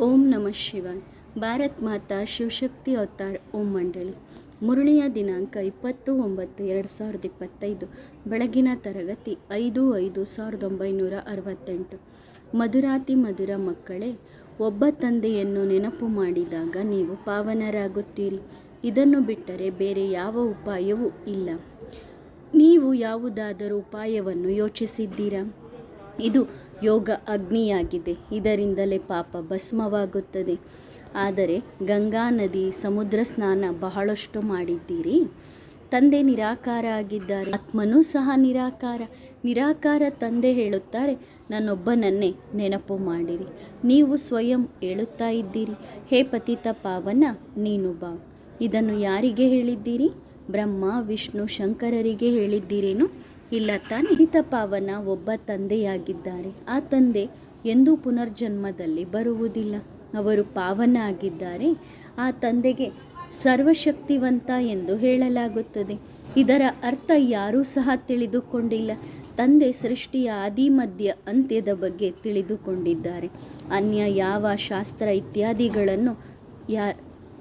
ಓಂ ನಮಃ ಶಿವಾಯ್. ಭಾರತ್ ಮಾತಾ ಶಿವಶಕ್ತಿ ಅವತಾರ್ ಓಂ ಮಂಡಳಿ. ಮುರುಳಿಯ ದಿನಾಂಕ ಇಪ್ಪತ್ತು ಒಂಬತ್ತು ಎರಡು ಸಾವಿರದ ಇಪ್ಪತ್ತೈದು. ಬೆಳಗಿನ ತರಗತಿ ಐದು ಐದು, ಸಾವಿರದ ಒಂಬೈನೂರ ಅರವತ್ತೆಂಟು. ಮಧುರಾತಿ ಮಧುರ ಮಕ್ಕಳೇ, ಒಬ್ಬ ತಂದೆಯನ್ನು ನೆನಪು ಮಾಡಿದಾಗ ನೀವು ಪಾವನರಾಗುತ್ತೀರಿ. ಇದನ್ನು ಬಿಟ್ಟರೆ ಬೇರೆ ಯಾವ ಉಪಾಯವೂ ಇಲ್ಲ. ನೀವು ಯಾವುದಾದರೂ ಉಪಾಯವನ್ನು ಯೋಚಿಸಿದ್ದೀರಾ? ಇದು ಯೋಗ ಅಗ್ನಿಯಾಗಿದೆ. ಇದರಿಂದಲೇ ಪಾಪ ಭಸ್ಮವಾಗುತ್ತದೆ. ಆದರೆ ಗಂಗಾ ನದಿ ಸಮುದ್ರ ಸ್ನಾನ ಬಹಳಷ್ಟು ಮಾಡಿದ್ದೀರಿ? ತಂದೆ ನಿರಾಕಾರ ಆಗಿದ್ದಾರೆ. ಆತ್ಮನೂ ಸಹ ನಿರಾಕಾರ. ನಿರಾಕಾರ ತಂದೆ ಹೇಳುತ್ತಾರೆ, ನನ್ನೊಬ್ಬನನ್ನೇ ನೆನಪು ಮಾಡಿರಿ. ನೀವು ಸ್ವಯಂ ಹೇಳುತ್ತಾ ಇದ್ದೀರಿ. ಹೇ ಪತಿತ ಪಾವನ, ನೀನು ಬಾ. ಇದನ್ನು ಯಾರಿಗೆ ಹೇಳಿದ್ದೀರಿ? ಬ್ರಹ್ಮ, ವಿಷ್ಣು, ಶಂಕರರಿಗೆ ಹೇಳಿದ್ದೀರೇನು? ಇಲ್ಲ ತಾನೆ. ಪಾವನ ಒಬ್ಬ ತಂದೆಯಾಗಿದ್ದಾರೆ. ಆ ತಂದೆ ಎಂದೂ ಪುನರ್ಜನ್ಮದಲ್ಲಿ ಬರುವುದಿಲ್ಲ. ಅವರು ಪಾವನ ಆಗಿದ್ದಾರೆ. ಆ ತಂದೆಗೆ ಸರ್ವಶಕ್ತಿವಂತ ಎಂದು ಹೇಳಲಾಗುತ್ತದೆ. ಇದರ ಅರ್ಥ ಯಾರೂ ಸಹ ತಿಳಿದುಕೊಂಡಿಲ್ಲ. ತಂದೆ ಸೃಷ್ಟಿಯ ಆದಿ ಮಧ್ಯ ಅಂತ್ಯದ ಬಗ್ಗೆ ತಿಳಿದುಕೊಂಡಿದ್ದಾರೆ. ಅನ್ಯ ಯಾವ ಶಾಸ್ತ್ರ ಇತ್ಯಾದಿಗಳನ್ನು ಯಾ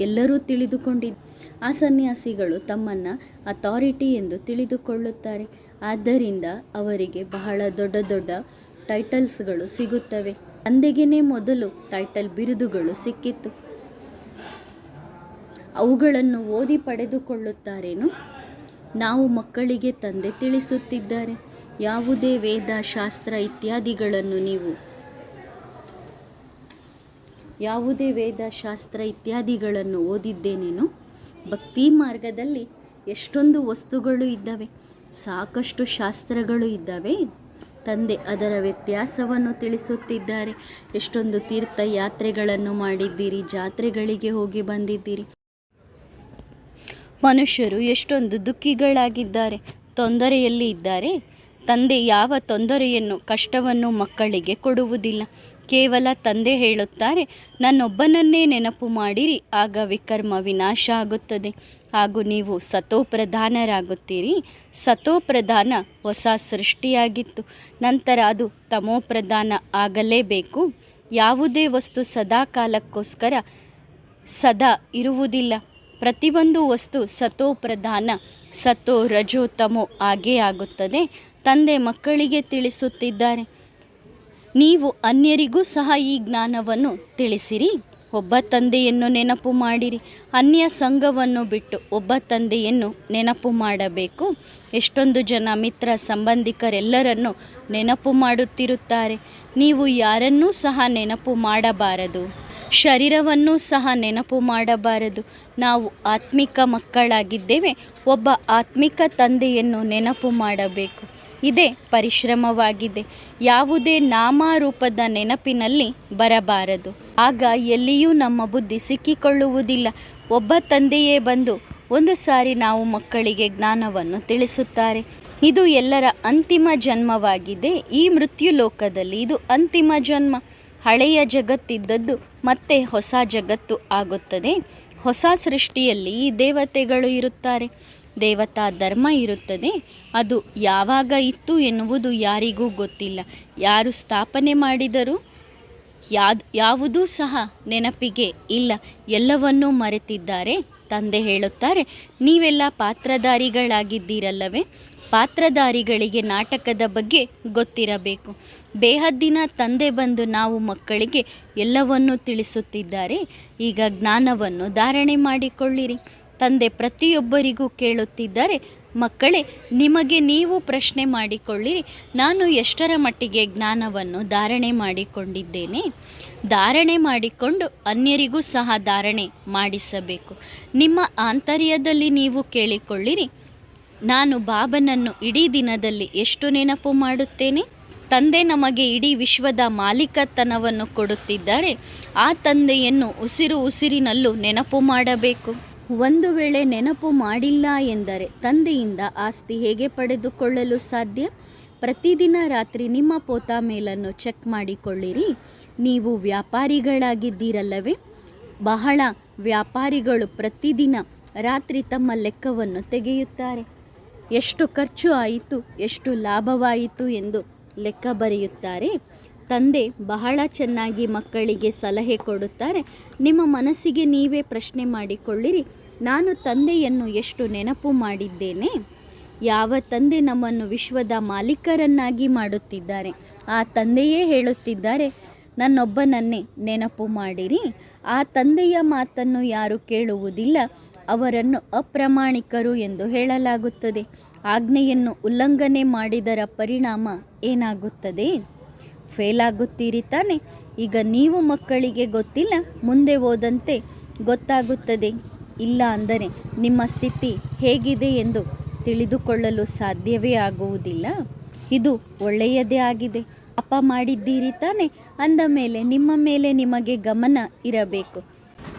ಎಲ್ಲರೂ ತಿಳಿದುಕೊಂಡಿದ್ದ ಆ ಸನ್ಯಾಸಿಗಳು ತಮ್ಮನ್ನು ಅಥಾರಿಟಿ ಎಂದು ತಿಳಿದುಕೊಳ್ಳುತ್ತಾರೆ. ಆದ್ದರಿಂದ ಅವರಿಗೆ ಬಹಳ ದೊಡ್ಡ ದೊಡ್ಡ ಟೈಟಲ್ಸ್ಗಳು ಸಿಗುತ್ತವೆ. ತಂದೆಗೇ ಮೊದಲು ಟೈಟಲ್ ಬಿರುದುಗಳು ಸಿಕ್ಕಿತ್ತು. ಅವುಗಳನ್ನು ಓದಿ ಪಡೆದುಕೊಳ್ಳುತ್ತಾರೇನು? ನಾವು ಮಕ್ಕಳಿಗೆ ತಂದೆ ತಿಳಿಸುತ್ತಿದ್ದಾರೆ. ಯಾವುದೇ ವೇದ, ಶಾಸ್ತ್ರ ಇತ್ಯಾದಿಗಳನ್ನು ನೀವು ಯಾವುದೇ ವೇದ, ಶಾಸ್ತ್ರ ಇತ್ಯಾದಿಗಳನ್ನು ಓದಿದ್ದೇನೇನು? ಭಕ್ತಿ ಮಾರ್ಗದಲ್ಲಿ ಎಷ್ಟೊಂದು ವಸ್ತುಗಳು ಇದ್ದಾವೆ, ಸಾಕಷ್ಟು ಶಾಸ್ತ್ರಗಳು ಇದ್ದಾವೆ. ತಂದೆ ಅದರ ವ್ಯತ್ಯಾಸವನ್ನು ತಿಳಿಸುತ್ತಿದ್ದಾರೆ. ಎಷ್ಟೊಂದು ತೀರ್ಥಯಾತ್ರೆಗಳನ್ನು ಮಾಡಿದ್ದೀರಿ, ಜಾತ್ರೆಗಳಿಗೆ ಹೋಗಿ ಬಂದಿದ್ದೀರಿ. ಮನುಷ್ಯರು ಎಷ್ಟೊಂದು ದುಃಖಿಗಳಾಗಿದ್ದಾರೆ, ತೊಂದರೆಯಲ್ಲಿ ಇದ್ದಾರೆ. ತಂದೆ ಯಾವ ತೊಂದರೆಯನ್ನು, ಕಷ್ಟವನ್ನು ಮಕ್ಕಳಿಗೆ ಕೊಡುವುದಿಲ್ಲ. ಕೇವಲ ತಂದೆ ಹೇಳುತ್ತಾರೆ, ನನ್ನೊಬ್ಬನನ್ನೇ ನೆನಪು ಮಾಡಿರಿ, ಆಗ ವಿಕರ್ಮ ವಿನಾಶ ಆಗುತ್ತದೆ. ಹಾಗೂ ನೀವು ಸತೋಪ್ರಧಾನರಾಗುತ್ತೀರಿ. ಸತೋಪ್ರಧಾನ ಹೊಸ ಸೃಷ್ಟಿಯಾಗಿತ್ತು. ನಂತರ ಅದು ತಮೋಪ್ರಧಾನ ಆಗಲೇಬೇಕು. ಯಾವುದೇ ವಸ್ತು ಸದಾ ಕಾಲಕ್ಕೋಸ್ಕರ ಸದಾ ಇರುವುದಿಲ್ಲ. ಪ್ರತಿಯೊಂದು ವಸ್ತು ಸತೋಪ್ರಧಾನ, ಸತೋ ರಜೋ ತಮೋ ಆಗೇ ಆಗುತ್ತದೆ. ತಂದೆ ಮಕ್ಕಳಿಗೆ ತಿಳಿಸುತ್ತಿದ್ದಾರೆ. ನೀವು ಅನ್ಯರಿಗೂ ಸಹ ಈ ಜ್ಞಾನವನ್ನು ತಿಳಿಸಿರಿ. ಒಬ್ಬ ತಂದೆಯನ್ನು ನೆನಪು ಮಾಡಿರಿ. ಅನ್ಯ ಸಂಘವನ್ನು ಬಿಟ್ಟು ಒಬ್ಬ ತಂದೆಯನ್ನು ನೆನಪು ಮಾಡಬೇಕು. ಎಷ್ಟೊಂದು ಜನ ಮಿತ್ರ ಸಂಬಂಧಿಕರೆಲ್ಲರನ್ನು ನೆನಪು ಮಾಡುತ್ತಿರುತ್ತಾರೆ. ನೀವು ಯಾರನ್ನೂ ಸಹ ನೆನಪು ಮಾಡಬಾರದು. ಶರೀರವನ್ನು ಸಹ ನೆನಪು ಮಾಡಬಾರದು. ನಾವು ಆತ್ಮಿಕ ಮಕ್ಕಳಾಗಿದ್ದೇವೆ. ಒಬ್ಬ ಆತ್ಮಿಕ ತಂದೆಯನ್ನು ನೆನಪು ಮಾಡಬೇಕು. ಇದೇ ಪರಿಶ್ರಮವಾಗಿದೆ. ಯಾವುದೇ ನಾಮರೂಪದ ನೆನಪಿನಲ್ಲಿ ಬರಬಾರದು. ಆಗ ಎಲ್ಲಿಯೂ ನಮ್ಮ ಬುದ್ಧಿ ಸಿಕ್ಕಿಕೊಳ್ಳುವುದಿಲ್ಲ. ಒಬ್ಬ ತಂದೆಯೇ ಬಂದು ಒಂದು ಸಾರಿ ನಾವು ಮಕ್ಕಳಿಗೆ ಜ್ಞಾನವನ್ನು ತಿಳಿಸುತ್ತಾರೆ. ಇದು ಎಲ್ಲರ ಅಂತಿಮ ಜನ್ಮವಾಗಿದೆ. ಈ ಮೃತ್ಯು ಲೋಕದಲ್ಲಿ ಇದು ಅಂತಿಮ ಜನ್ಮ. ಹಳೆಯ ಜಗತ್ತಿದ್ದದ್ದು ಮತ್ತೆ ಹೊಸ ಜಗತ್ತು ಆಗುತ್ತದೆ. ಹೊಸ ಸೃಷ್ಟಿಯಲ್ಲಿ ಈ ದೇವತೆಗಳು ಇರುತ್ತಾರೆ. ದೇವತಾ ಧರ್ಮ ಇರುತ್ತದೆ. ಅದು ಯಾವಾಗ ಇತ್ತು ಎನ್ನುವುದು ಯಾರಿಗೂ ಗೊತ್ತಿಲ್ಲ. ಯಾರು ಸ್ಥಾಪನೆ ಮಾಡಿದರು ಯಾದ್, ಯಾವುದೂ ಸಹ ನೆನಪಿಗೆ ಇಲ್ಲ. ಎಲ್ಲವನ್ನೂ ಮರೆತಿದ್ದಾರೆ. ತಂದೆ ಹೇಳುತ್ತಾರೆ, ನೀವೆಲ್ಲ ಪಾತ್ರಧಾರಿಗಳಾಗಿದ್ದೀರಲ್ಲವೇ? ಪಾತ್ರಧಾರಿಗಳಿಗೆ ನಾಟಕದ ಬಗ್ಗೆ ಗೊತ್ತಿರಬೇಕು. ಬೇಹದ್ದಿನ ತಂದೆ ಬಂದು ನಾವು ಮಕ್ಕಳಿಗೆ ಎಲ್ಲವನ್ನೂ ತಿಳಿಸುತ್ತಿದ್ದಾರೆ. ಈಗ ಜ್ಞಾನವನ್ನು ಧಾರಣೆ ಮಾಡಿಕೊಳ್ಳಿರಿ. ತಂದೆ ಪ್ರತಿಯೊಬ್ಬರಿಗೂ ಕೇಳುತ್ತಿದ್ದಾರೆ, ಮಕ್ಕಳೇ, ನಿಮಗೆ ನೀವು ಪ್ರಶ್ನೆ ಮಾಡಿಕೊಳ್ಳಿರಿ. ನಾನು ಎಷ್ಟರ ಮಟ್ಟಿಗೆ ಜ್ಞಾನವನ್ನು ಧಾರಣೆ ಮಾಡಿಕೊಂಡಿದ್ದೇನೆ? ಧಾರಣೆ ಮಾಡಿಕೊಂಡು ಅನ್ಯರಿಗೂ ಸಹ ಧಾರಣೆ ಮಾಡಿಸಬೇಕು. ನಿಮ್ಮ ಆಂತರ್ಯದಲ್ಲಿ ನೀವು ಕೇಳಿಕೊಳ್ಳಿರಿ. ನಾನು ಬಾಬನನ್ನು ಇಡೀ ದಿನದಲ್ಲಿ ಎಷ್ಟು ನೆನಪು ಮಾಡುತ್ತೇನೆ? ತಂದೆ ನಮಗೆ ಇಡೀ ವಿಶ್ವದ ಮಾಲೀಕತನವನ್ನು ಕೊಡುತ್ತಿದ್ದಾರೆ. ಆ ತಂದೆಯನ್ನು ಉಸಿರು ಉಸಿರಿನಲ್ಲೂ ನೆನಪು ಮಾಡಬೇಕು. ಒಂದು ವೇಳೆ ನೆನಪು ಮಾಡಿಲ್ಲ ಎಂದರೆ ತಂದೆಯಿಂದ ಆಸ್ತಿ ಹೇಗೆ ಪಡೆದುಕೊಳ್ಳಲು ಸಾಧ್ಯ? ಪ್ರತಿದಿನ ರಾತ್ರಿ ನಿಮ್ಮ ಪೋತ ಮೇಲನ್ನು ಚೆಕ್ ಮಾಡಿಕೊಳ್ಳಿರಿ. ನೀವು ವ್ಯಾಪಾರಿಗಳಾಗಿದ್ದೀರಲ್ಲವೇ? ಬಹಳ ವ್ಯಾಪಾರಿಗಳು ಪ್ರತಿದಿನ ರಾತ್ರಿ ತಮ್ಮ ಲೆಕ್ಕವನ್ನು ತೆಗೆಯುತ್ತಾರೆ. ಎಷ್ಟು ಖರ್ಚು ಆಯಿತು, ಎಷ್ಟು ಲಾಭವಾಯಿತು ಎಂದು ಲೆಕ್ಕ ಬರೆಯುತ್ತಾರೆ. ತಂದೆ ಬಹಳ ಚೆನ್ನಾಗಿ ಮಕ್ಕಳಿಗೆ ಸಲಹೆ ಕೊಡುತ್ತಾರೆ. ನಿಮ್ಮ ಮನಸ್ಸಿಗೆ ನೀವೇ ಪ್ರಶ್ನೆ ಮಾಡಿಕೊಳ್ಳಿರಿ. ನಾನು ತಂದೆಯನ್ನು ಎಷ್ಟು ನೆನಪು ಮಾಡಿದ್ದೇನೆ? ಯಾವ ತಂದೆ ನಮ್ಮನ್ನು ವಿಶ್ವದ ಮಾಲೀಕರನ್ನಾಗಿ ಮಾಡುತ್ತಿದ್ದಾರೆ? ಆ ತಂದೆಯೇ ಹೇಳುತ್ತಿದ್ದಾರೆ, ನನ್ನೊಬ್ಬನನ್ನೇ ನೆನಪು ಮಾಡಿರಿ. ಆ ತಂದೆಯ ಮಾತನ್ನು ಯಾರು ಕೇಳುವುದಿಲ್ಲ. ಅವರನ್ನು ಅಪ್ರಾಮಾಣಿಕರು ಎಂದು ಹೇಳಲಾಗುತ್ತದೆ. ಆಜ್ಞೆಯನ್ನು ಉಲ್ಲಂಘನೆ ಮಾಡಿದರ ಪರಿಣಾಮ ಏನಾಗುತ್ತದೆ? ಫೇಲ್ ಆಗುತ್ತೀರಿ ತಾನೆ? ಈಗ ನೀವು ಮಕ್ಕಳಿಗೆ ಗೊತ್ತಿಲ್ಲ, ಮುಂದೆ ಹೋದಂತೆ ಗೊತ್ತಾಗುತ್ತದೆ. ಇಲ್ಲ ಅಂದರೆ ನಿಮ್ಮ ಸ್ಥಿತಿ ಹೇಗಿದೆ ಎಂದು ತಿಳಿದುಕೊಳ್ಳಲು ಸಾಧ್ಯವೇ ಆಗುವುದಿಲ್ಲ. ಇದು ಒಳ್ಳೆಯದೇ ಆಗಿದೆ. ಅಪ್ಪ ಮಾಡಿದ್ದೀರಿ ತಾನೆ? ಅಂದ ಮೇಲೆ ನಿಮ್ಮ ಮೇಲೆ ನಿಮಗೆ ಗಮನ ಇರಬೇಕು.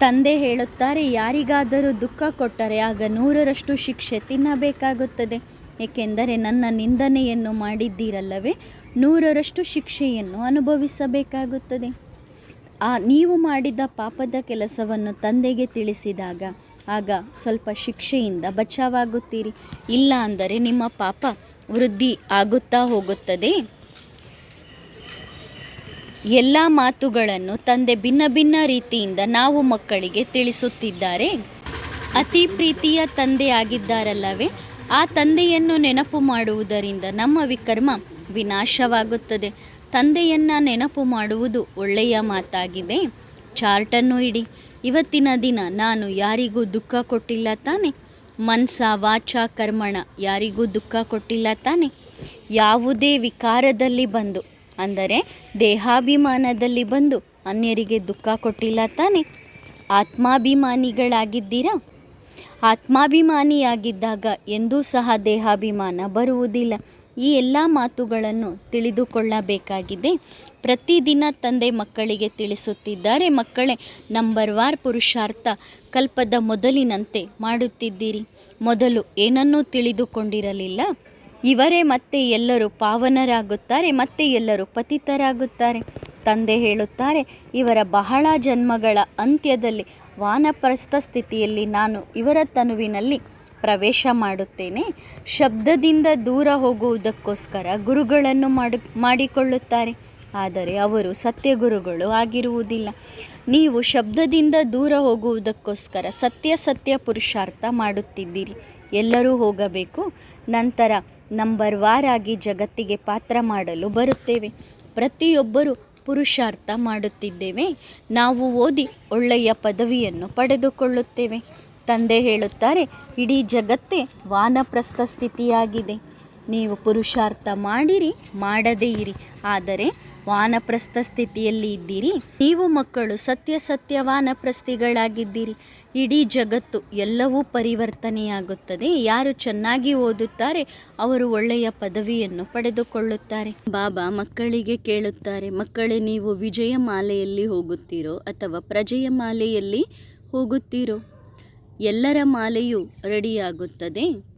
ತಂದೆ ಹೇಳುತ್ತಾರೆ, ಯಾರಿಗಾದರೂ ದುಃಖ ಕೊಟ್ಟರೆ ಆಗ ನೂರರಷ್ಟು ಶಿಕ್ಷೆ ತಿನ್ನಬೇಕಾಗುತ್ತದೆ. ಏಕೆಂದರೆ ನನ್ನ ನಿಂದನೆಯನ್ನು ಮಾಡಿದ್ದೀರಲ್ಲವೇ? ನೂರರಷ್ಟು ಶಿಕ್ಷೆಯನ್ನು ಅನುಭವಿಸಬೇಕಾಗುತ್ತದೆ. ಆ, ನೀವು ಮಾಡಿದ ಪಾಪದ ಕೆಲಸವನ್ನು ತಂದೆಗೆ ತಿಳಿಸಿದಾಗ, ಆಗ ಸ್ವಲ್ಪ ಶಿಕ್ಷೆಯಿಂದ ಬಚಾವಾಗುತ್ತೀರಿ. ಇಲ್ಲ ಅಂದರೆ ನಿಮ್ಮ ಪಾಪ ವೃದ್ಧಿ ಆಗುತ್ತಾ ಹೋಗುತ್ತದೆ. ಎಲ್ಲ ಮಾತುಗಳನ್ನು ತಂದೆ ಭಿನ್ನ ಭಿನ್ನ ರೀತಿಯಿಂದ ನಾವು ಮಕ್ಕಳಿಗೆ ತಿಳಿಸುತ್ತಿದ್ದಾರೆ. ಅತಿ ಪ್ರೀತಿಯ ತಂದೆ ಆಗಿದ್ದಾರಲ್ಲವೇ ಆ ತಂದೆಯನ್ನು ನೆನಪು ಮಾಡುವುದರಿಂದ ನಮ್ಮ ವಿಕರ್ಮ ವಿನಾಶವಾಗುತ್ತದೆ. ತಂದೆಯನ್ನ ನೆನಪು ಮಾಡುವುದು ಒಳ್ಳೆಯ ಮಾತಾಗಿದೆ. ಚಾರ್ಟನ್ನು ಇಡಿ. ಇವತ್ತಿನ ದಿನ ನಾನು ಯಾರಿಗೂ ದುಃಖ ಕೊಟ್ಟಿಲ್ಲ ತಾನೆ. ಮನ್ಸ, ವಾಚ, ಕರ್ಮಣ ಯಾರಿಗೂ ದುಃಖ ಕೊಟ್ಟಿಲ್ಲ ತಾನೆ. ಯಾವುದೇ ವಿಕಾರದಲ್ಲಿ ಬಂದು, ಅಂದರೆ ದೇಹಾಭಿಮಾನದಲ್ಲಿ ಬಂದು ಅನ್ಯರಿಗೆ ದುಃಖ ಕೊಟ್ಟಿಲ್ಲ ತಾನೆ. ಆತ್ಮಾಭಿಮಾನಿಗಳಾಗಿದ್ದೀರಾ? ಆತ್ಮಾಭಿಮಾನಿಯಾಗಿದ್ದಾಗ ಎಂದೂ ಸಹ ದೇಹಾಭಿಮಾನ ಬರುವುದಿಲ್ಲ. ಈ ಎಲ್ಲ ಮಾತುಗಳನ್ನು ತಿಳಿದುಕೊಳ್ಳಬೇಕಾಗಿದೆ. ಪ್ರತಿದಿನ ತಂದೆ ಮಕ್ಕಳಿಗೆ ತಿಳಿಸುತ್ತಿದ್ದಾರೆ. ಮಕ್ಕಳೇ, ನಂಬರ್ ವಾರ್ ಪುರುಷಾರ್ಥ ಕಲ್ಪದ ಮೊದಲಿನಂತೆ ಮಾಡುತ್ತಿದ್ದೀರಿ. ಮೊದಲು ಏನನ್ನೂ ತಿಳಿದುಕೊಂಡಿರಲಿಲ್ಲ. ಇವರೇ ಮತ್ತೆ ಎಲ್ಲರೂ ಪಾವನರಾಗುತ್ತಾರೆ, ಮತ್ತೆ ಎಲ್ಲರೂ ಪತಿತರಾಗುತ್ತಾರೆ. ತಂದೆ ಹೇಳುತ್ತಾರೆ, ಇವರ ಬಹಳ ಜನ್ಮಗಳ ಅಂತ್ಯದಲ್ಲಿ ವಾನಪ್ರಸ್ಥ ಸ್ಥಿತಿಯಲ್ಲಿ ನಾನು ಇವರ ತನುವಿನಲ್ಲಿ ಪ್ರವೇಶ ಮಾಡುತ್ತೇನೆ. ಶಬ್ದದಿಂದ ದೂರ ಹೋಗುವುದಕ್ಕೋಸ್ಕರ ಗುರುಗಳನ್ನು ಮಾಡಿ, ಮಾಡಿಕೊಳ್ಳುತ್ತಾರೆ. ಆದರೆ ಅವರು ಸತ್ಯ ಗುರುಗಳು ಆಗಿರುವುದಿಲ್ಲ. ನೀವು ಶಬ್ದದಿಂದ ದೂರ ಹೋಗುವುದಕ್ಕೋಸ್ಕರ ಸತ್ಯ ಸತ್ಯ ಪುರುಷಾರ್ಥ ಮಾಡುತ್ತಿದ್ದೀರಿ. ಎಲ್ಲರೂ ಹೋಗಬೇಕು. ನಂತರ ನಂಬರ್ ವಾರಾಗಿ ಜಗತ್ತಿಗೆ ಪಾತ್ರ ಮಾಡಲು ಬರುತ್ತೇವೆ. ಪ್ರತಿಯೊಬ್ಬರು ಪುರುಷಾರ್ಥ ಮಾಡುತ್ತಿದ್ದೇವೆ. ನಾವು ಓದಿ ಒಳ್ಳೆಯ ಪದವಿಯನ್ನು ಪಡೆದುಕೊಳ್ಳುತ್ತೇವೆ. ತಂದೆ ಹೇಳುತ್ತಾರೆ, ಇಡೀ ಜಗತ್ತೇ ವಾನಪ್ರಸ್ಥ ಸ್ಥಿತಿಯಾಗಿದೆ. ನೀವು ಪುರುಷಾರ್ಥ ಮಾಡಿರಿ, ಮಾಡದೇ ಇರಿ. ಆದರೆ ವಾನಪ್ರಸ್ಥ ಸ್ಥಿತಿಯಲ್ಲಿ ಇದ್ದೀರಿ. ನೀವು ಮಕ್ಕಳು ಸತ್ಯ ಸತ್ಯ ವಾನಪ್ರಸ್ಥಿಗಳಾಗಿದ್ದೀರಿ ಇಡೀ ಜಗತ್ತು ಎಲ್ಲವೂ ಪರಿವರ್ತನೆಯಾಗುತ್ತದೆ. ಯಾರು ಚೆನ್ನಾಗಿ ಓದುತ್ತಾರೆ, ಅವರು ಒಳ್ಳೆಯ ಪದವಿಯನ್ನು ಪಡೆದುಕೊಳ್ಳುತ್ತಾರೆ. ಬಾಬಾ ಮಕ್ಕಳಿಗೆ ಕೇಳುತ್ತಾರೆ, ಮಕ್ಕಳೇ ನೀವು ವಿಜಯ ಮಾಲೆಯಲ್ಲಿ ಹೋಗುತ್ತೀರೋ ಅಥವಾ ಪ್ರಜೆಯ ಮಾಲೆಯಲ್ಲಿ ಹೋಗುತ್ತೀರೋ? ಎಲ್ಲರ ಮಾಲೆಯೂ ರೆಡಿಯಾಗುತ್ತದೆ.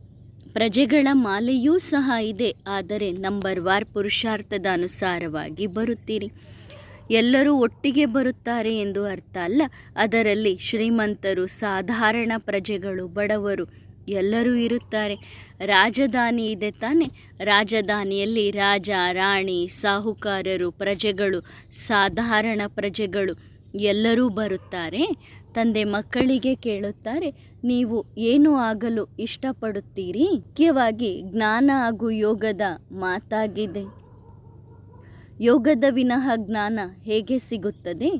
ಪ್ರಜೆಗಳ ಮಾಲೆಯೂ ಸಹ ಇದೆ. ಆದರೆ ನಂಬರ್ ವಾರ್ ಪುರುಷಾರ್ಥದ ಅನುಸಾರವಾಗಿ ಬರುತ್ತೀರಿ. ಎಲ್ಲರೂ ಒಟ್ಟಿಗೆ ಬರುತ್ತಾರೆ ಎಂದು ಅರ್ಥ ಅಲ್ಲ. ಅದರಲ್ಲಿ ಶ್ರೀಮಂತರು, ಸಾಧಾರಣ ಪ್ರಜೆಗಳು, ಬಡವರು ಎಲ್ಲರೂ ಇರುತ್ತಾರೆ. ರಾಜಧಾನಿ ಇದೆ ತಾನೆ. ರಾಜಧಾನಿಯಲ್ಲಿ ರಾಜ, ರಾಣಿ, ಸಾಹುಕಾರರು, ಪ್ರಜೆಗಳು, ಸಾಧಾರಣ ಪ್ರಜೆಗಳು ಎಲ್ಲರೂ ಬರುತ್ತಾರೆ. ತಂದೆ ಮಕ್ಕಳಿಗೆ ಕೇಳುತ್ತಾರೆ, ನೀವು ಏನು ಆಗಲು ಇಷ್ಟಪಡುತ್ತೀರಿ? ಮುಖ್ಯವಾಗಿ ಜ್ಞಾನ ಹಾಗೂ ಯೋಗದ ಮಾತಾಗಿದೆ. ಯೋಗದ ವಿನಃ ಜ್ಞಾನ ಹೇಗೆ ಸಿಗುತ್ತದೆ?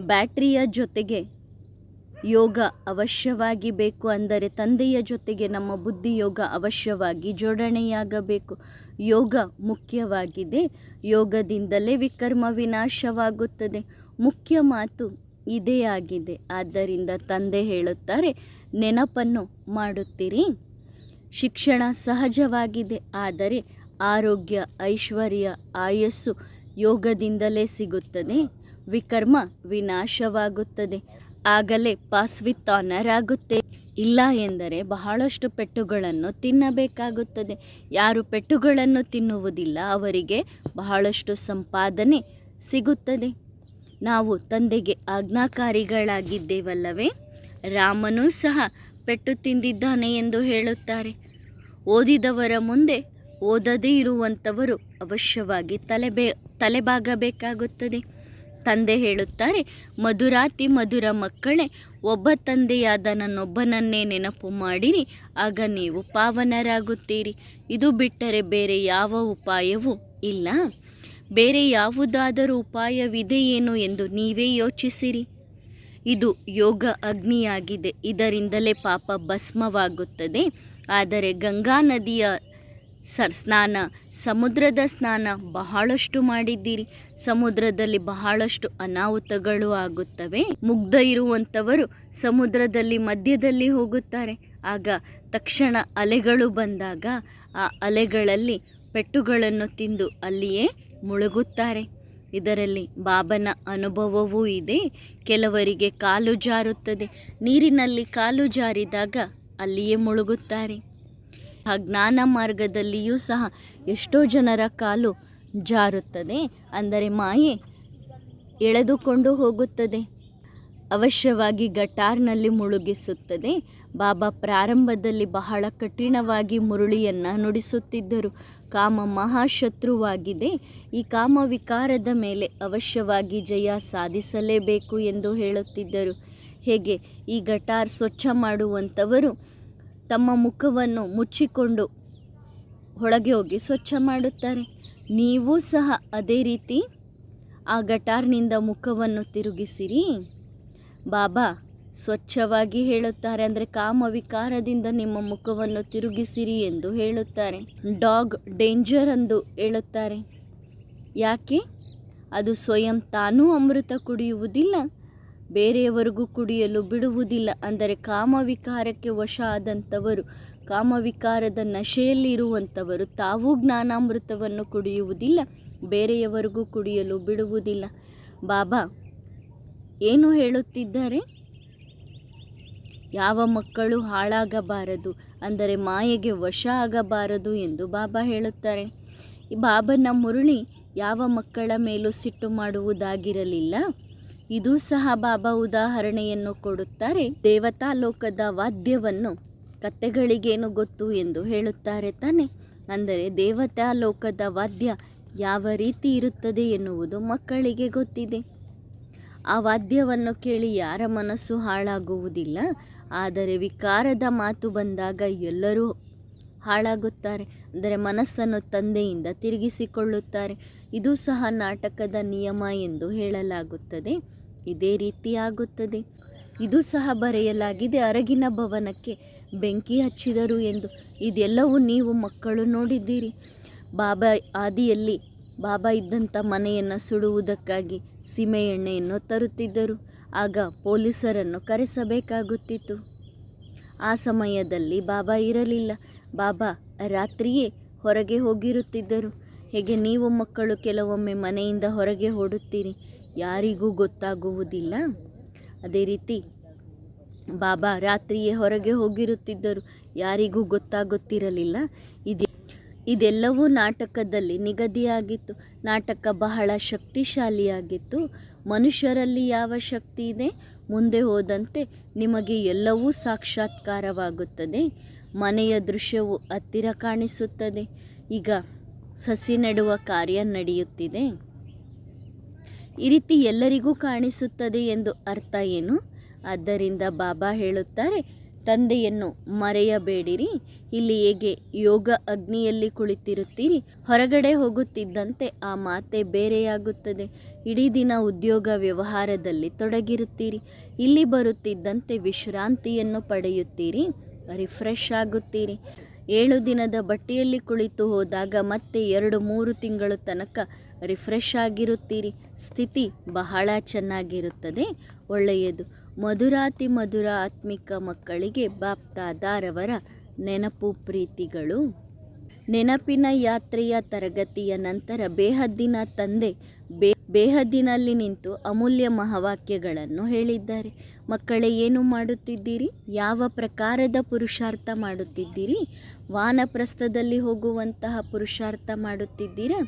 ಬ್ಯಾಟ್ರಿಯ ಜೊತೆಗೆ ಯೋಗ ಅವಶ್ಯವಾಗಿ ಬೇಕು ಅಂದರೆ ತಂದೆಯ ಜೊತೆಗೆ ನಮ್ಮ ಬುದ್ಧಿ ಯೋಗ ಅವಶ್ಯವಾಗಿ ಜೋಡಣೆಯಾಗಬೇಕು. ಯೋಗ ಮುಖ್ಯವಾಗಿದೆ. ಯೋಗದಿಂದಲೇ ವಿಕರ್ಮ ವಿನಾಶವಾಗುತ್ತದೆ. ಮುಖ್ಯ ಮಾತು ಇದೇ ಆಗಿದೆ. ಆದ್ದರಿಂದ ತಂದೆ ಹೇಳುತ್ತಾರೆ, ನೆನಪನ್ನು ಮಾಡುತ್ತೀರಿ. ಶಿಕ್ಷಣ ಸಹಜವಾಗಿದೆ, ಆದರೆ ಆರೋಗ್ಯ ಐಶ್ವರ್ಯ ಆಯಸ್ಸು ಯೋಗದಿಂದಲೇ ಸಿಗುತ್ತದೆ. ವಿಕರ್ಮ ವಿನಾಶವಾಗುತ್ತದೆ. ಆಗಲೇ ಪಾಸ್ವಿತ್ ಆನರ್ ಆಗುತ್ತೆ ಇಲ್ಲ ಎಂದರೆ ಬಹಳಷ್ಟು ಪೆಟ್ಟುಗಳನ್ನು ತಿನ್ನಬೇಕಾಗುತ್ತದೆ. ಯಾರು ಪೆಟ್ಟುಗಳನ್ನು ತಿನ್ನುವುದಿಲ್ಲ, ಅವರಿಗೆ ಬಹಳಷ್ಟು ಸಂಪಾದನೆ ಸಿಗುತ್ತದೆ. ನಾವು ತಂದೆಗೆ ಆಜ್ಞಾಕಾರಿಗಳಾಗಿದ್ದೇವಲ್ಲವೇ? ರಾಮನೂ ಸಹ ಪೆಟ್ಟು ತಿಂದಿದ್ದಾನೆ ಎಂದು ಹೇಳುತ್ತಾರೆ. ಓದಿದವರ ಮುಂದೆ ಓದದೇ ಇರುವಂಥವರು ಅವಶ್ಯವಾಗಿ ತಲೆಬೇ, ತಲೆಬಾಗಬೇಕಾಗುತ್ತದೆ. ತಂದೆ ಹೇಳುತ್ತಾರೆ, ಮಧುರಾತಿ ಮಧುರ ಮಕ್ಕಳೇ, ಒಬ್ಬ ತಂದೆಯಾದ ನನ್ನೊಬ್ಬನನ್ನೇ ನೆನಪು ಮಾಡಿರಿ, ಆಗ ನೀವು ಪಾವನರಾಗುತ್ತೀರಿ. ಇದು ಬಿಟ್ಟರೆ ಬೇರೆ ಯಾವ ಉಪಾಯವೂ ಇಲ್ಲ. ಬೇರೆ ಯಾವುದಾದರೂ ಉಪಾಯವಿದೆಯೇನು ಎಂದು ನೀವೇ ಯೋಚಿಸಿರಿ. ಇದು ಯೋಗ ಅಗ್ನಿಯಾಗಿದೆ. ಇದರಿಂದಲೇ ಪಾಪ ಭಸ್ಮವಾಗುತ್ತದೆ. ಆದರೆ ಗಂಗಾ ನದಿಯ ಸರ್ ಸ್ನಾನ, ಸಮುದ್ರದ ಸ್ನಾನ ಬಹಳಷ್ಟು ಮಾಡಿದ್ದೀರಿ. ಸಮುದ್ರದಲ್ಲಿ ಬಹಳಷ್ಟು ಅನಾಹುತಗಳು ಆಗುತ್ತವೆ. ಮುಗ್ಧ ಇರುವಂಥವರು ಸಮುದ್ರದಲ್ಲಿ ಮಧ್ಯದಲ್ಲಿ ಹೋಗುತ್ತಾರೆ. ಆಗ ತಕ್ಷಣ ಅಲೆಗಳು ಬಂದಾಗ ಆ ಅಲೆಗಳಲ್ಲಿ ಪೆಟ್ಟುಗಳನ್ನು ತಿಂದು ಅಲ್ಲಿಯೇ ಮುಳುಗುತ್ತಾರೆ. ಇದರಲ್ಲಿ ಬಾಬನ ಅನುಭವವೂ ಇದೆ. ಕೆಲವರಿಗೆ ಕಾಲು ಜಾರುತ್ತದೆ. ನೀರಿನಲ್ಲಿ ಕಾಲು ಜಾರಿದಾಗ ಅಲ್ಲಿಯೇ ಮುಳುಗುತ್ತಾರೆ. ಆ ಜ್ಞಾನ ಮಾರ್ಗದಲ್ಲಿಯೂ ಸಹ ಎಷ್ಟೋ ಜನರ ಕಾಲು ಜಾರುತ್ತದೆ. ಅಂದರೆ ಮಾಯೆ ಎಳೆದುಕೊಂಡು ಹೋಗುತ್ತದೆ. ಅವಶ್ಯವಾಗಿ ಗಟಾರ್ನಲ್ಲಿ ಮುಳುಗಿಸುತ್ತದೆ. ಬಾಬಾ ಪ್ರಾರಂಭದಲ್ಲಿ ಬಹಳ ಕಠಿಣವಾಗಿ ಮುರುಳಿಯನ್ನು ನುಡಿಸುತ್ತಿದ್ದರು. ಕಾಮ ಮಹಾಶತ್ರುವಾಗಿದೆ. ಈ ಕಾಮ ವಿಕಾರದ ಮೇಲೆ ಅವಶ್ಯವಾಗಿ ಜಯ ಸಾಧಿಸಲೇಬೇಕು ಎಂದು ಹೇಳುತ್ತಿದ್ದರು. ಹೇಗೆ? ಈ ಗಟಾರ್ ಸ್ವಚ್ಛ ಮಾಡುವಂಥವರು ತಮ್ಮ ಮುಖವನ್ನು ಮುಚ್ಚಿಕೊಂಡು ಒಳಗೆ ಹೋಗಿ ಸ್ವಚ್ಛ ಮಾಡುತ್ತಾರೆ. ನೀವು ಸಹ ಅದೇ ರೀತಿ ಆ ಗಟಾರ್ನಿಂದ ಮುಖವನ್ನು ತಿರುಗಿಸಿರಿ. ಬಾಬಾ ಸ್ವಚ್ಛವಾಗಿ ಹೇಳುತ್ತಾರೆ. ಅಂದರೆ ಕಾಮವಿಕಾರದಿಂದ ನಿಮ್ಮ ಮುಖವನ್ನು ತಿರುಗಿಸಿರಿ ಎಂದು ಹೇಳುತ್ತಾರೆ. ಡಾಗ್ ಡೇಂಜರ್ ಎಂದು ಹೇಳುತ್ತಾರೆ. ಯಾಕೆ? ಅದು ಸ್ವಯಂ ತಾನೂ ಅಮೃತ ಕುಡಿಯುವುದಿಲ್ಲ, ಬೇರೆಯವರಿಗೂ ಕುಡಿಯಲು ಬಿಡುವುದಿಲ್ಲ. ಅಂದರೆ ಕಾಮವಿಕಾರಕ್ಕೆ ವಶ ಆದಂಥವರು ಕಾಮವಿಕಾರದ ನಶೆಯಲ್ಲಿರುವಂಥವರು ತಾವೂ ಜ್ಞಾನಾಮೃತವನ್ನು ಕುಡಿಯುವುದಿಲ್ಲ, ಬೇರೆಯವರಿಗೂ ಕುಡಿಯಲು ಬಿಡುವುದಿಲ್ಲ. ಬಾಬಾ, ಏನು ಹೇಳುತ್ತಿದ್ದಾರೆ? ಯಾವ ಮಕ್ಕಳು ಹಾಳಾಗಬಾರದು ಅಂದರೆ ಮಾಯೆಗೆ ವಶ ಆಗಬಾರದು ಎಂದು ಬಾಬಾ ಹೇಳುತ್ತಾರೆ. ಈ ಬಾಬನ ಮುರುಳಿ ಯಾವ ಮಕ್ಕಳ ಮೇಲೂ ಸಿಟ್ಟು ಮಾಡುವುದಾಗಿರಲಿಲ್ಲ. ಇದು ಸಹ ಬಾಬಾ ಉದಾಹರಣೆಯನ್ನು ಕೊಡುತ್ತಾರೆ. ದೇವತಾ ಲೋಕದ ವಾದ್ಯವನ್ನು ಕತ್ತೆಗಳಿಗೇನು ಗೊತ್ತು ಎಂದು ಹೇಳುತ್ತಾರೆ ತಾನೆ. ಅಂದರೆ ದೇವತಾ ಲೋಕದ ವಾದ್ಯ ಯಾವ ರೀತಿ ಇರುತ್ತದೆ ಎನ್ನುವುದು ಮಕ್ಕಳಿಗೆ ಗೊತ್ತಿದೆ. ಆ ವಾದ್ಯವನ್ನು ಕೇಳಿ ಯಾರ ಮನಸ್ಸು ಹಾಳಾಗುವುದಿಲ್ಲ. ಆದರೆ ವಿಕಾರದ ಮಾತು ಬಂದಾಗ ಎಲ್ಲರೂ ಹಾಳಾಗುತ್ತಾರೆ. ಅಂದರೆ ಮನಸ್ಸನ್ನು ತಂದೆಯಿಂದ ತಿರುಗಿಸಿಕೊಳ್ಳುತ್ತಾರೆ. ಇದು ಸಹ ನಾಟಕದ ನಿಯಮ ಎಂದು ಹೇಳಲಾಗುತ್ತದೆ. ಇದೇ ರೀತಿಯಾಗುತ್ತದೆ ಇದು ಸಹ ಬರೆಯಲಾಗಿದೆ, ಅರಗಿನ ಭವನಕ್ಕೆ ಬೆಂಕಿ ಹಚ್ಚಿದರು ಎಂದು. ಇದೆಲ್ಲವೂ ನೀವು ಮಕ್ಕಳು ನೋಡಿದ್ದೀರಿ. ಬಾಬಾ ಆದಿಯಲ್ಲಿ ಬಾಬಾ ಇದ್ದಂಥ ಮನೆಯನ್ನು ಸುಡುವುದಕ್ಕಾಗಿ ಸೀಮೆ ಎಣ್ಣೆಯನ್ನು ತರುತ್ತಿದ್ದರು. ಆಗ ಪೊಲೀಸರನ್ನು ಕರೆಸಬೇಕಾಗುತ್ತಿತ್ತು. ಆ ಸಮಯದಲ್ಲಿ ಬಾಬಾ ಇರಲಿಲ್ಲ. ಬಾಬಾ ರಾತ್ರಿಯೇ ಹೊರಗೆ ಹೋಗಿರುತ್ತಿದ್ದರು. ಹೇಗೆ ನೀವು ಮಕ್ಕಳು ಕೆಲವೊಮ್ಮೆ ಮನೆಯಿಂದ ಹೊರಗೆ ಓಡುತ್ತೀರಿ ಯಾರಿಗೂ ಗೊತ್ತಾಗುವುದಿಲ್ಲ. ಅದೇ ರೀತಿ ಬಾಬಾ ರಾತ್ರಿಯೇ ಹೊರಗೆ ಹೋಗಿರುತ್ತಿದ್ದರು. ಯಾರಿಗೂ ಗೊತ್ತಾಗುತ್ತಿರಲಿಲ್ಲ. ಇದೆ ಇದೆಲ್ಲವೂ ನಾಟಕದಲ್ಲಿ ನಿಗದಿಯಾಗಿತ್ತು. ನಾಟಕ ಬಹಳ ಶಕ್ತಿಶಾಲಿಯಾಗಿತ್ತು. ಮನುಷ್ಯರಲ್ಲಿ ಯಾವ ಶಕ್ತಿ ಇದೆ? ಮುಂದೆ ಹೋದಂತೆ ನಿಮಗೆ ಎಲ್ಲವೂ ಸಾಕ್ಷಾತ್ಕಾರವಾಗುತ್ತದೆ. ಮನೆಯ ದೃಶ್ಯವು ಹತ್ತಿರ ಕಾಣಿಸುತ್ತದೆ. ಈಗ ಸಸಿ ನೆಡುವ ಕಾರ್ಯ ನಡೆಯುತ್ತಿದೆ. ಈ ರೀತಿ ಎಲ್ಲರಿಗೂ ಕಾಣಿಸುತ್ತದೆ ಎಂದು ಅರ್ಥ ಏನು? ಆದ್ದರಿಂದ ಬಾಬಾ ಹೇಳುತ್ತಾರೆ, ತಂದೆಯನ್ನು ಮರೆಯಬೇಡಿರಿ. ಇಲ್ಲಿ ಹೇಗೆ ಯೋಗ ಅಗ್ನಿಯಲ್ಲಿ ಕುಳಿತಿರುತ್ತೀರಿ? ಹೊರಗಡೆ ಹೋಗುತ್ತಿದ್ದಂತೆ ಆ ಮಾತೆ ಬೇರೆಯಾಗುತ್ತದೆ. ಇಡೀ ದಿನ ಉದ್ಯೋಗ ವ್ಯವಹಾರದಲ್ಲಿ ತೊಡಗಿರುತ್ತೀರಿ. ಇಲ್ಲಿ ಬರುತ್ತಿದ್ದಂತೆ ವಿಶ್ರಾಂತಿಯನ್ನು ಪಡೆಯುತ್ತೀರಿ. ರಿಫ್ರೆಶ್ ಆಗುತ್ತೀರಿ. ಏಳು ದಿನದ ಬಟ್ಟೆಯಲ್ಲಿ ಕುಳಿತು ಹೋದಾಗ ಮತ್ತೆ ಎರಡು, ಮೂರು ತಿಂಗಳು ತನಕ ರಿಫ್ರೆಶ್ ಆಗಿರುತ್ತೀರಿ. ಸ್ಥಿತಿ ಬಹಳ ಚೆನ್ನಾಗಿರುತ್ತದೆ. ಒಳ್ಳೆಯದು. ಮಧುರಾತಿ ಮಧುರ ಆತ್ಮಿಕ ಮಕ್ಕಳಿಗೆ ಬಾಪ್ತಾದಾರವರ ನೆನಪು ಪ್ರೀತಿಗಳು. ನೆನಪಿನ ಯಾತ್ರೆಯ ತರಗತಿಯ ನಂತರ ಬೇಹದ್ದಿನ ತಂದೆ ಬೇಹದ್ದಿನಲ್ಲಿ ನಿಂತು ಅಮೂಲ್ಯ ಮಹಾವಾಕ್ಯಗಳನ್ನು ಹೇಳಿದ್ದಾರೆ. ಮಕ್ಕಳೇ, ಏನು ಮಾಡುತ್ತಿದ್ದೀರಿ? ಯಾವ ಪ್ರಕಾರದ ಪುರುಷಾರ್ಥ ಮಾಡುತ್ತಿದ್ದೀರಿ? ವಾನಪ್ರಸ್ಥದಲ್ಲಿ ಹೋಗುವಂತಹ ಪುರುಷಾರ್ಥ ಮಾಡುತ್ತಿದ್ದೀರಾ?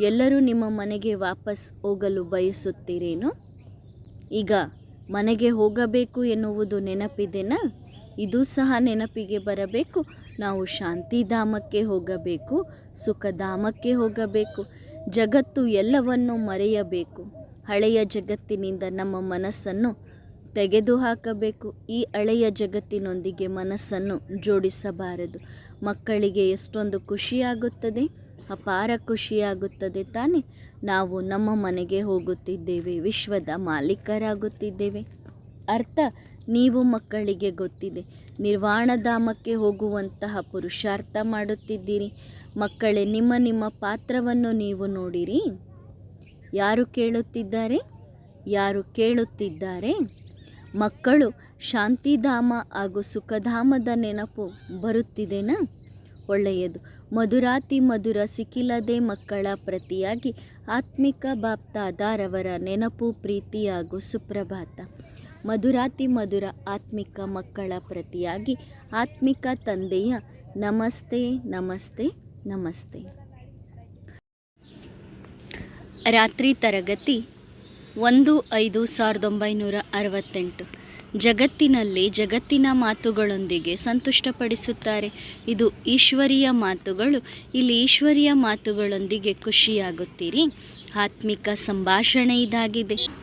ಎಲ್ಲರೂ ನಿಮ್ಮ ಮನೆಗೆ ವಾಪಸ್ ಹೋಗಲು ಬಯಸುತ್ತೀರೇನು? ಈಗ ಮನೆಗೆ ಹೋಗಬೇಕು ಎನ್ನುವುದು ನೆನಪಿದೆನಾ? ಇದು ಸಹ ನೆನಪಿಗೆ ಬರಬೇಕು. ನಾವು ಶಾಂತಿಧಾಮಕ್ಕೆ ಹೋಗಬೇಕು, ಸುಖಧಾಮಕ್ಕೆ ಹೋಗಬೇಕು. ಜಗತ್ತು ಎಲ್ಲವನ್ನು ಮರೆಯಬೇಕು. ಹಳೆಯ ಜಗತ್ತಿನಿಂದ ನಮ್ಮ ಮನಸ್ಸನ್ನು ತೆಗೆದುಹಾಕಬೇಕು. ಈ ಹಳೆಯ ಜಗತ್ತಿನೊಂದಿಗೆ ಮನಸ್ಸನ್ನು ಜೋಡಿಸಬಾರದು. ಮಕ್ಕಳಿಗೆ ಎಷ್ಟೊಂದು ಖುಷಿಯಾಗುತ್ತದೆ. ಅಪಾರ ಖುಷಿಯಾಗುತ್ತದೆ ತಾನೇ. ನಾವು ನಮ್ಮ ಮನೆಗೆ ಹೋಗುತ್ತಿದ್ದೇವೆ. ವಿಶ್ವದ ಮಾಲೀಕರಾಗುತ್ತಿದ್ದೇವೆ. ಅರ್ಥ, ನೀವು ಮಕ್ಕಳಿಗೆ ಗೊತ್ತಿದೆ. ನಿರ್ವಾಣಧಾಮಕ್ಕೆ ಹೋಗುವಂತಹ ಪುರುಷಾರ್ಥ ಮಾಡುತ್ತಿದ್ದೀರಿ. ಮಕ್ಕಳೇ, ನಿಮ್ಮ ನಿಮ್ಮ ಪಾತ್ರವನ್ನು ನೀವು ನೋಡಿರಿ. ಯಾರು ಕೇಳುತ್ತಿದ್ದಾರೆ? ಯಾರು ಕೇಳುತ್ತಿದ್ದಾರೆ? ಮಕ್ಕಳು ಶಾಂತಿಧಾಮ ಹಾಗೂ ಸುಖಧಾಮದ ನೆನಪು ಬರುತ್ತಿದೆನಾ? ಒಳ್ಳೆಯದು. ಮಧುರಾತಿ ಮಧುರ ಸಿಕ್ಕಿಲ್ಲದೆ ಮಕ್ಕಳ ಪ್ರತಿಯಾಗಿ ಆತ್ಮಿಕ ಬಾಪ್ತಾದಾರವರ ನೆನಪು, ಪ್ರೀತಿ ಹಾಗೂ ಸುಪ್ರಭಾತ. ಮಧುರಾತಿ ಮಧುರ ಆತ್ಮಿಕ ಮಕ್ಕಳ ಪ್ರತಿಯಾಗಿ ಆತ್ಮಿಕ ತಂದೆಯ ನಮಸ್ತೆ ನಮಸ್ತೆ. ನಮಸ್ತೆ. ರಾತ್ರಿ ತರಗತಿ ಒಂದು ಐದು ಸಾವಿರದ ಒಂಬೈನೂರ ಅರವತ್ತೆಂಟು. ಜಗತ್ತಿನಲ್ಲಿ ಜಗತ್ತಿನ ಮಾತುಗಳೊಂದಿಗೆ ಸಂತುಷ್ಟಪಡಿಸುತ್ತಾರೆ. ಇದು ಈಶ್ವರೀಯ ಮಾತುಗಳು. ಇಲ್ಲಿ ಈಶ್ವರೀಯ ಮಾತುಗಳೊಂದಿಗೆ ಖುಷಿಯಾಗುತ್ತೀರಿ. ಆತ್ಮಿಕ ಸಂಭಾಷಣೆ ಇದಾಗಿದೆ.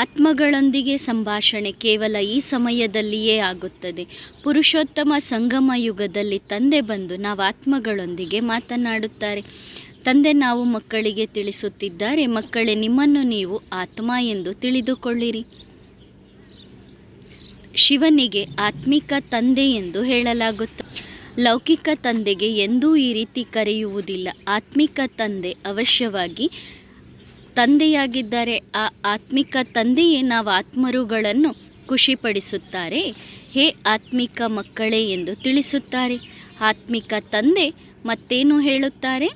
ಆತ್ಮಗಳೊಂದಿಗೆ ಸಂಭಾಷಣೆ ಕೇವಲ ಈ ಸಮಯದಲ್ಲಿಯೇ ಆಗುತ್ತದೆ. ಪುರುಷೋತ್ತಮ ಸಂಗಮ ಯುಗದಲ್ಲಿ ತಂದೆ ಬಂದು ನಾವು ಆತ್ಮಗಳೊಂದಿಗೆ ಮಾತನಾಡುತ್ತಾರೆ. ತಂದೆ ನಾವು ಮಕ್ಕಳಿಗೆ ತಿಳಿಸುತ್ತಿದ್ದಾರೆ. ಮಕ್ಕಳೇ, ನಿಮ್ಮನ್ನು ನೀವು ಆತ್ಮ ಎಂದು ತಿಳಿದುಕೊಳ್ಳಿರಿ. ಶಿವನಿಗೆ ಆತ್ಮಿಕ ತಂದೆ ಎಂದು ಹೇಳಲಾಗುತ್ತದೆ. ಲೌಕಿಕ ತಂದೆಗೆ ಎಂದೂ ಈ ರೀತಿ ಕರೆಯುವುದಿಲ್ಲ. ಆತ್ಮಿಕ ತಂದೆ ಅವಶ್ಯವಾಗಿ ತಂದೆಯಾಗಿದ್ದಾರೆ. ಆ ಆತ್ಮಿಕ ತಂದೆಯೇ ನಾವು ಆತ್ಮರುಗಳನ್ನು ಖುಷಿಪಡಿಸುತ್ತಾರೆ. ಹೇ ಆತ್ಮಿಕ ಮಕ್ಕಳೇ ಎಂದು ತಿಳಿಸುತ್ತಾರೆ. ಆತ್ಮಿಕ ತಂದೆ ಮತ್ತೇನು ಹೇಳುತ್ತಾರೆ?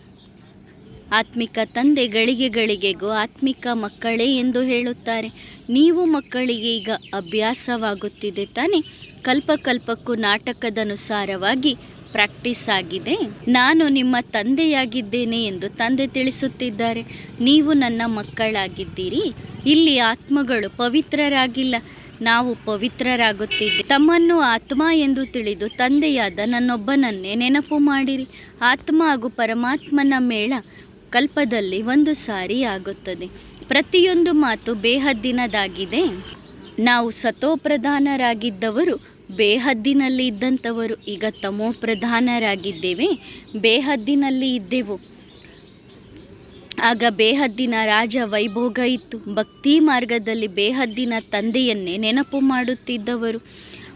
ಆತ್ಮಿಕ ತಂದೆ ಗಳಿಗೆ ಗಳಿಗೆಗೂ ಆತ್ಮಿಕ ಮಕ್ಕಳೇ ಎಂದು ಹೇಳುತ್ತಾರೆ. ನೀವು ಮಕ್ಕಳಿಗೆ ಈಗ ಅಭ್ಯಾಸವಾಗುತ್ತಿದೆ ತಾನೇ. ಕಲ್ಪಕಲ್ಪಕ್ಕೂ ನಾಟಕದನುಸಾರವಾಗಿ ಪ್ರಾಕ್ಟೀಸ್ ಆಗಿದೆ. ನಾನು ನಿಮ್ಮ ತಂದೆಯಾಗಿದ್ದೇನೆ ಎಂದು ತಂದೆ ತಿಳಿಸುತ್ತಿದ್ದಾರೆ. ನೀವು ನನ್ನ ಮಕ್ಕಳಾಗಿದ್ದೀರಿ. ಇಲ್ಲಿ ಆತ್ಮಗಳು ಪವಿತ್ರರಾಗಿಲ್ಲ. ನಾವು ಪವಿತ್ರರಾಗುತ್ತಿದ್ದೆ ತಮ್ಮನ್ನು ಆತ್ಮ ಎಂದು ತಿಳಿದು ತಂದೆಯಾದ ನನ್ನೊಬ್ಬನನ್ನೇ ನೆನಪು ಮಾಡಿರಿ. ಆತ್ಮ ಹಾಗೂ ಪರಮಾತ್ಮನ ಮೇಳ ಕಲ್ಪದಲ್ಲಿ ಒಂದು ಸಾರಿ ಆಗುತ್ತದೆ. ಪ್ರತಿಯೊಂದು ಮಾತು ಬೇಹದ್ದಿನದಾಗಿದೆ. ನಾವು ಸತೋಪ್ರಧಾನರಾಗಿದ್ದವರು ಬೇಹದ್ದಿನಲ್ಲಿ ಇದ್ದಂಥವರು ಈಗ ತಮೋ ಪ್ರಧಾನರಾಗಿದ್ದೇವೆ. ಬೇಹದ್ದಿನಲ್ಲಿ ಇದ್ದೆವು. ಆಗ ಬೇಹದ್ದಿನ ರಾಜ ವೈಭೋಗ ಇತ್ತು. ಭಕ್ತಿ ಮಾರ್ಗದಲ್ಲಿ ಬೇಹದ್ದಿನ ತಂದೆಯನ್ನೇ ನೆನಪು ಮಾಡುತ್ತಿದ್ದವರು.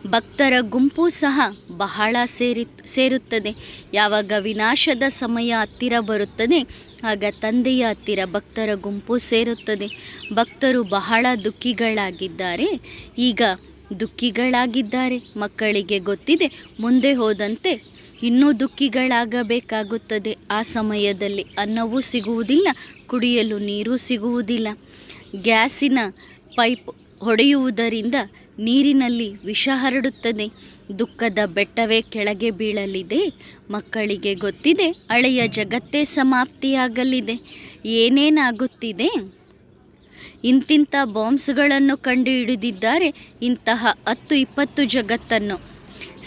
ಭಕ್ತರ ಗುಂಪು ಸಹ ಬಹಳ ಸೇರಿ, ಸೇರುತ್ತದೆ. ಯಾವಾಗ ವಿನಾಶದ ಸಮಯ ಹತ್ತಿರ ಬರುತ್ತದೆ, ಆಗ ತಂದೆಯ ಹತ್ತಿರ ಭಕ್ತರ ಗುಂಪು ಸೇರುತ್ತದೆ. ಭಕ್ತರು ಬಹಳ ದುಃಖಿಗಳಾಗಿದ್ದಾರೆ. ಈಗ ದುಃಖಿಗಳಾಗಿದ್ದಾರೆ. ಮಕ್ಕಳಿಗೆ ಗೊತ್ತಿದೆ, ಮುಂದೆ ಹೋದಂತೆ ಇನ್ನೂ ದುಃಖಿಗಳಾಗಬೇಕಾಗುತ್ತದೆ. ಆ ಸಮಯದಲ್ಲಿ ಅನ್ನವೂ ಸಿಗುವುದಿಲ್ಲ, ಕುಡಿಯಲು ನೀರೂ ಸಿಗುವುದಿಲ್ಲ. ಗ್ಯಾಸಿನ ಪೈಪ್ ಹೊಡೆಯುವುದರಿಂದ ನೀರಿನಲ್ಲಿ ವಿಷ ಹರಡುತ್ತದೆ. ದುಃಖದ ಬೆಟ್ಟವೇ ಕೆಳಗೆ ಬೀಳಲಿದೆ. ಮಕ್ಕಳಿಗೆ ಗೊತ್ತಿದೆ, ಹಳೆಯ ಜಗತ್ತೇ ಸಮಾಪ್ತಿಯಾಗಲಿದೆ. ಏನೇನಾಗುತ್ತಿದೆ? ಇಂತಿಂಥ ಬಾಂಬ್ಸ್ಗಳನ್ನು ಕಂಡುಹಿಡಿದಿದ್ದಾರೆ ಇಂತಹ ಹತ್ತು ಇಪ್ಪತ್ತು ಜಗತ್ತನ್ನು.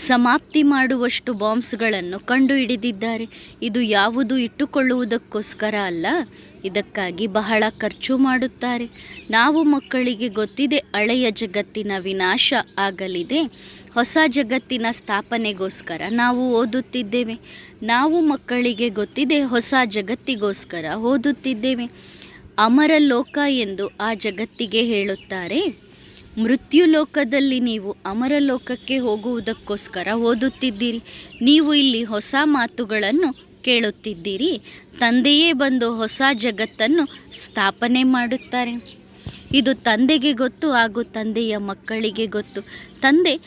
ಸಮಾಪ್ತಿ ಮಾಡುವಷ್ಟು ಬಾಂಬ್ಸ್ಗಳನ್ನು ಕಂಡುಹಿಡಿದಿದ್ದಾರೆ. ಇದು ಯಾವುದು ಇಟ್ಟುಕೊಳ್ಳುವುದಕ್ಕೋಸ್ಕರ ಅಲ್ಲ, ಇದಕ್ಕಾಗಿ ಬಹಳ ಖರ್ಚು ಮಾಡುತ್ತಾರೆ. ನಾವು ಮಕ್ಕಳಿಗೆ ಗೊತ್ತಿದೆ ಹಳೆಯ ಜಗತ್ತಿನ ವಿನಾಶ ಆಗಲಿದೆ. ಹೊಸ ಜಗತ್ತಿನ ಸ್ಥಾಪನೆಗೋಸ್ಕರ ನಾವು ಓದುತ್ತಿದ್ದೇವೆ. ನಾವು ಮಕ್ಕಳಿಗೆ ಗೊತ್ತಿದೆ ಹೊಸ ಜಗತ್ತಿಗೋಸ್ಕರ ಓದುತ್ತಿದ್ದೇವೆ. ಅಮರ ಲೋಕ ಎಂದು ಆ ಜಗತ್ತಿಗೆ ಹೇಳುತ್ತಾರೆ. ಮೃತ್ಯು ಲೋಕದಲ್ಲಿ ನೀವು ಅಮರ ಲೋಕಕ್ಕೆ ಹೋಗುವುದಕ್ಕೋಸ್ಕರ ಓದುತ್ತಿದ್ದೀರಿ. ನೀವು ಇಲ್ಲಿ ಹೊಸ ಮಾತುಗಳನ್ನು ಕೇಳುತ್ತಿದ್ದೀರಿ. ತಂದೆಯೇ ಬಂದು ಹೊಸ ಜಗತ್ತನ್ನು ಸ್ಥಾಪನೆ ಮಾಡುತ್ತಾರೆ. ಇದು ತಂದೆಗೆ ಗೊತ್ತು ಹಾಗೂ ತಂದೆಯ ಮಕ್ಕಳಿಗೆ ಗೊತ್ತು. ತಂದೆ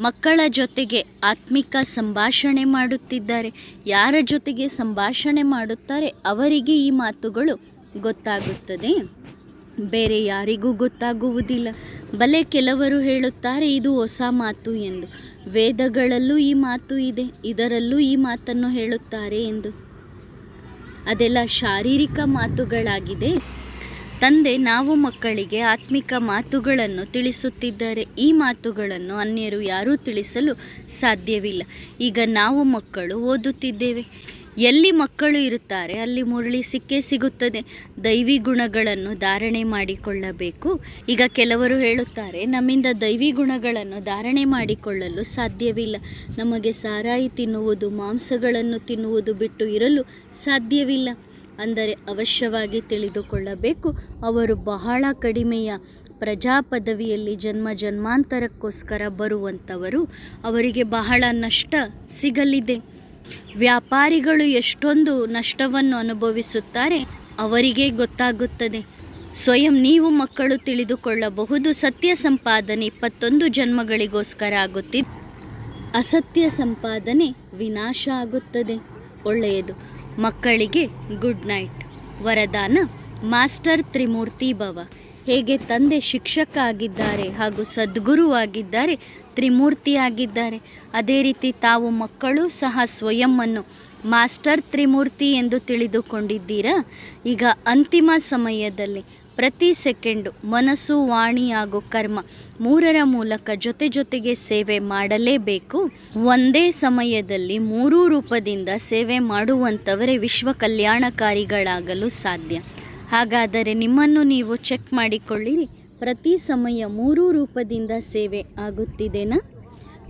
ಮಕ್ಕಳ ಜೊತೆಗೆ ಆತ್ಮಿಕ ಸಂಭಾಷಣೆ ಮಾಡುತ್ತಿದ್ದಾರೆ. ಯಾರ ಜೊತೆಗೆ ಸಂಭಾಷಣೆ ಮಾಡುತ್ತಾರೆ ಅವರಿಗೆ ಈ ಮಾತುಗಳು ಗೊತ್ತಾಗುತ್ತದೆ. ಬೇರೆ ಯಾರಿಗೂ ಗೊತ್ತಾಗುವುದಿಲ್ಲ. ಬಲೆ ಕೆಲವರು ಹೇಳುತ್ತಾರೆ, ಇದು ಹೊಸ ಮಾತು ಎಂದು. ವೇದಗಳಲ್ಲೂ ಈ ಮಾತು ಇದೆ, ಇದರಲ್ಲೂ ಈ ಮಾತನ್ನು ಹೇಳುತ್ತಾರೆ ಎಂದು. ಅದೆಲ್ಲ ಶಾರೀರಿಕ ಮಾತುಗಳಾಗಿದೆ. ತಂದೆ, ನಾವು ಮಕ್ಕಳಿಗೆ ಆತ್ಮಿಕ ಮಾತುಗಳನ್ನು ತಿಳಿಸುತ್ತಿದ್ದಾರೆ ಈ ಮಾತುಗಳನ್ನು ಅನ್ಯರು ಯಾರೂ ತಿಳಿಸಲು ಸಾಧ್ಯವಿಲ್ಲ. ಈಗ ನಾವು ಮಕ್ಕಳು ಓದುತ್ತಿದ್ದೇವೆ. ಎಲ್ಲಿ ಮಕ್ಕಳು ಇರುತ್ತಾರೆ, ಅಲ್ಲಿ ಮುರಳಿ ಸಿಕ್ಕೇ ಸಿಗುತ್ತದೆ. ದೈವಿ ಗುಣಗಳನ್ನು ಧಾರಣೆ ಮಾಡಿಕೊಳ್ಳಬೇಕು. ಈಗ ಕೆಲವರು ಹೇಳುತ್ತಾರೆ, ನಮ್ಮಿಂದ ದೈವಿ ಗುಣಗಳನ್ನು ಧಾರಣೆ ಮಾಡಿಕೊಳ್ಳಲು ಸಾಧ್ಯವಿಲ್ಲ. ನಮಗೆ ಸಾರಾಯಿ ತಿನ್ನುವುದು, ಮಾಂಸಗಳನ್ನು ತಿನ್ನುವುದು ಬಿಟ್ಟು ಇರಲು ಸಾಧ್ಯವಿಲ್ಲ. ಅಂದರೆ ಅವಶ್ಯವಾಗಿ ತಿಳಿದುಕೊಳ್ಳಬೇಕು, ಅವರು ಬಹಳ ಕಡಿಮೆಯ ಪ್ರಜಾ ಪದವಿಯಲ್ಲಿ ಜನ್ಮ ಜನ್ಮಾಂತರಕ್ಕೋಸ್ಕರ ಬರುವಂಥವರು, ಅವರಿಗೆ ಬಹಳ ನಷ್ಟ ಸಿಗಲಿದೆ. ವ್ಯಾಪಾರಿಗಳು ಎಷ್ಟೊಂದು ನಷ್ಟವನ್ನು ಅನುಭವಿಸುತ್ತಾರೆ, ಅವರಿಗೆ ಗೊತ್ತಾಗುತ್ತದೆ. ಸ್ವಯಂ ನೀವು ಮಕ್ಕಳು ತಿಳಿದುಕೊಳ್ಳಬಹುದು, ಸತ್ಯ ಸಂಪಾದನೆ ಇಪ್ಪತ್ತೊಂದು ಜನ್ಮಗಳಿಗೋಸ್ಕರ ಆಗುತ್ತಿದೆ. ಅಸತ್ಯ ಸಂಪಾದನೆ ವಿನಾಶ ಆಗುತ್ತದೆ. ಒಳ್ಳೆಯದು. ಮಕ್ಕಳಿಗೆ ಗುಡ್ ನೈಟ್. ವರದಾನ, ಮಾಸ್ಟರ್ ತ್ರಿಮೂರ್ತಿ ಭವ. ಹೇಗೆ ತಂದೆ ಶಿಕ್ಷಕ ಆಗಿದ್ದಾರೆ ಹಾಗೂ ಸದ್ಗುರು ಆಗಿದ್ದಾರೆ ತ್ರಿಮೂರ್ತಿ ಆಗಿದ್ದಾರೆ ಅದೇ ರೀತಿ ತಾವು ಮಕ್ಕಳು ಸಹ ಸ್ವಯಂವನ್ನು ಮಾಸ್ಟರ್ ತ್ರಿಮೂರ್ತಿ ಎಂದು ತಿಳಿದುಕೊಂಡಿದ್ದೀರಾ? ಈಗ ಅಂತಿಮ ಸಮಯದಲ್ಲಿ ಪ್ರತಿ ಸೆಕೆಂಡು ಮನಸ್ಸು, ವಾಣಿ ಹಾಗೂ ಕರ್ಮ ಮೂರರ ಮೂಲಕ ಜೊತೆ ಜೊತೆಗೆ ಸೇವೆ ಮಾಡಲೇಬೇಕು. ಒಂದೇ ಸಮಯದಲ್ಲಿ ಮೂರೂ ರೂಪದಿಂದ ಸೇವೆ ಮಾಡುವಂಥವರೇ ವಿಶ್ವ ಕಲ್ಯಾಣಕಾರಿಗಳಾಗಲು ಸಾಧ್ಯ. ಹಾಗಾದರೆ ನಿಮ್ಮನ್ನು ನೀವು ಚೆಕ್ ಮಾಡಿಕೊಳ್ಳಿರಿ. ಪ್ರತಿ ಸಮಯ ಮೂರೂ ರೂಪದಿಂದ ಸೇವೆ ಆಗುತ್ತಿದೆನಾ?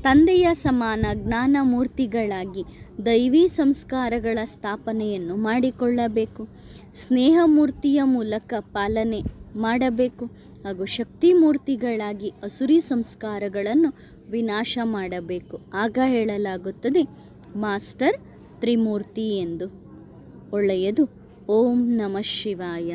ತಂದೆಯ ಸಮಾನ ಜ್ಞಾನ ಮೂರ್ತಿಗಳಾಗಿ ದೈವಿ ಸಂಸ್ಕಾರಗಳ ಸ್ಥಾಪನೆಯನ್ನು ಮಾಡಿಕೊಳ್ಳಬೇಕು. ಸ್ನೇಹ ಮೂರ್ತಿಯ ಮೂಲಕ ಪಾಲನೆ ಮಾಡಬೇಕು. ಹಾಗೂ ಶಕ್ತಿ ಮೂರ್ತಿಗಳಾಗಿ ಅಸುರಿ ಸಂಸ್ಕಾರಗಳನ್ನು ವಿನಾಶ ಮಾಡಬೇಕು. ಆಗ ಹೇಳಲಾಗುತ್ತದೆ, ಮಾಸ್ಟರ್ ತ್ರಿಮೂರ್ತಿ ಎಂದು. ಒಳ್ಳೆಯದು. ಓಂ ನಮಃ ಶಿವಾಯ